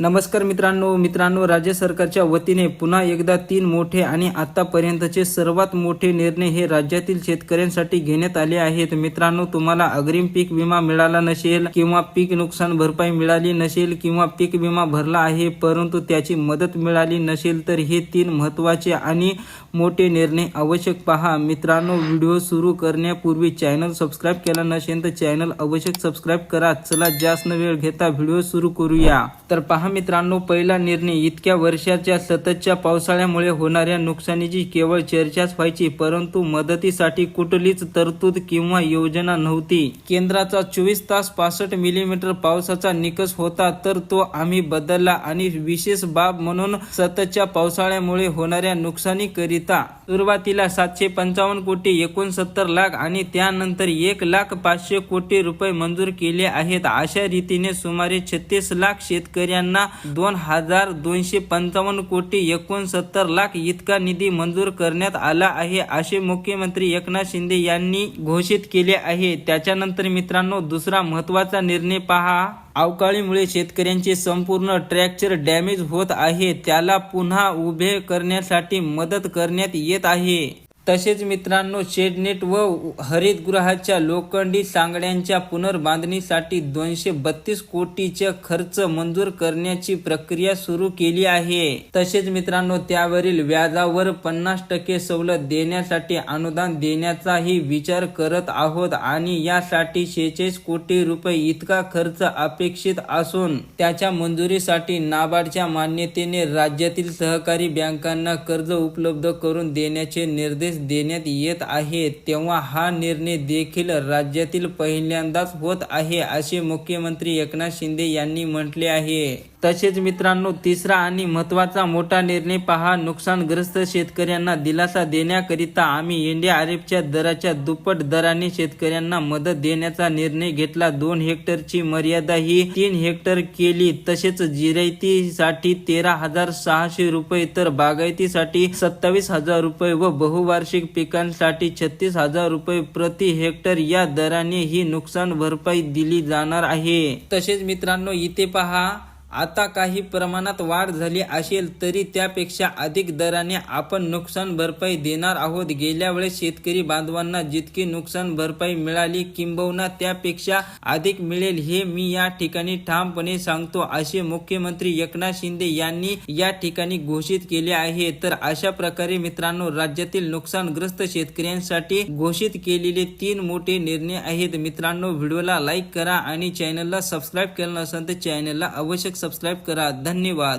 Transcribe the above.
नमस्कार मित्रांनो मित्रांनो राज्य सरकारच्या वतीने पुन्हा एकदा तीन मोठे आणि आतापर्यंतचे सर्वात मोठे निर्णय हे राज्यातील शेतकऱ्यांसाठी घेण्यात आले आहेत. मित्रांनो तुम्हाला अग्रिम पीक विमा मिळाला नसेल किंवा पीक नुकसान भरपाई मिळाली नसेल किंवा पीक विमा भरला आहे परंतु त्याची मदत मिळाली नसेल तर हे तीन महत्त्वाचे आणि मोठे निर्णय आवश्यक पहा. मित्रांनो व्हिडिओ सुरू करण्यापूर्वी चॅनल सबस्क्राईब केला नसेल तर चॅनल आवश्यक सबस्क्राईब करा. चला जास्त वेळ घेता व्हिडिओ सुरू करूया. तर पहा मित्रांनो पहिला निर्णय इतक्या वर्षाच्या सततच्या पावसाळ्यामुळे होणाऱ्या नुकसानीची केवळ चर्चाच व्हायची परंतु मदतीसाठी कुठलीच तरतूद किंवा योजना नव्हती. केंद्राचा चोवीस तास पासष्ट मिलीमीटर पावसाचा निकष होता तर तो आम्ही बदलला आणि विशेष बाब म्हणून सततच्या पावसाळ्यामुळे होणाऱ्या नुकसानीकरिता सुरुवातीला सातशे पंचावन्न कोटी एकोणसत्तर लाख आणि त्यानंतर एक लाख पाचशे कोटी रुपये मंजूर केले आहेत. अशा रीतीने सुमारे छत्तीस लाख शेतकऱ्यांना दोन हजार दोनशे पंचावन्न कोटी एकोणसत्तर लाख इतका निधी मंजूर करण्यात आला आहे असे मुख्यमंत्री एकनाथ शिंदे यांनी घोषित केले आहे. त्याच्यानंतर मित्रांनो दुसरा महत्त्वाचा निर्णय पहा. अवकाळीमुळे शेतकऱ्यांचे संपूर्ण ट्रॅक्चर डॅमेज होत आहे त्याला पुन्हा उभे करण्यासाठी मदत करण्यात येत आहे. तसेच मित्रांनो शेडनेट व हरितगृहाच्या लोखंडी सांगड्यांच्या पुनर्बांधणीसाठी दोनशे बत्तीस कोटीचे खर्च मंजूर करण्याची प्रक्रिया सुरू केली आहे. तसेच मित्रांनो त्यावरील व्याजावर पन्नास टक्के सवलत देण्यासाठी अनुदान देण्याचाही विचार करत आहोत आणि यासाठी शेहेचाळीस कोटी रुपये इतका खर्च अपेक्षित असून त्याच्या मंजुरीसाठी नाबार्डच्या मान्यतेने राज्यातील सहकारी बँकांना कर्ज उपलब्ध करून देण्याचे निर्देश देण्यात येत आहे तेव्हा हा निर्णय देखील राज्यातील पहिल्यांदाच होत आहे असे मुख्यमंत्री एकनाथ शिंदे यांनी म्हटले आहे. तसेच मित्रांनो तिसरा आणि महत्त्वाचा मोठा निर्णय पहा. नुकसानग्रस्त शेतकऱ्यांना दिलासा देण्याकरिता आम्ही एनडीआरएफच्या दराच्या दुप्पट दराने शेतकऱ्यांना मदत देण्याचा निर्णय घेतला. दोन हेक्टरची मर्यादा ही तीन हेक्टर केली. तसेच जिरायतीसाठी तेरा हजार सहाशे रुपये तर बागायतीसाठी सत्तावीस हजार रुपये व बहुवार्षिक पिकांसाठी छत्तीस हजार रुपये प्रति हेक्टर या दराने ही नुकसान भरपाई दिली जाणार आहे. तसेच मित्रांनो इथे पहा. आता काही प्रमाणात वाढ झाली असेल तरी त्यापेक्षा अधिक दराने आपण नुकसान भरपाई देणार आहोत. गेल्या वेळेस शेतकरी बांधवांना जितकी नुकसान भरपाई मिळाली किंबहुना त्यापेक्षा अधिक मिळेल हे मी या ठिकाणी ठामपणे सांगतो असे मुख्यमंत्री एकनाथ शिंदे यांनी या ठिकाणी घोषित केले आहे. तर अशा प्रकारे मित्रांनो राज्यातील नुकसानग्रस्त शेतकऱ्यांसाठी घोषित केलेले तीन मोठे निर्णय आहेत. मित्रांनो व्हिडिओला लाईक करा आणि चॅनलला सबस्क्राईब केलं नसेल तर चॅनलला आवश्यक सबस्क्राईब करा. धन्यवाद.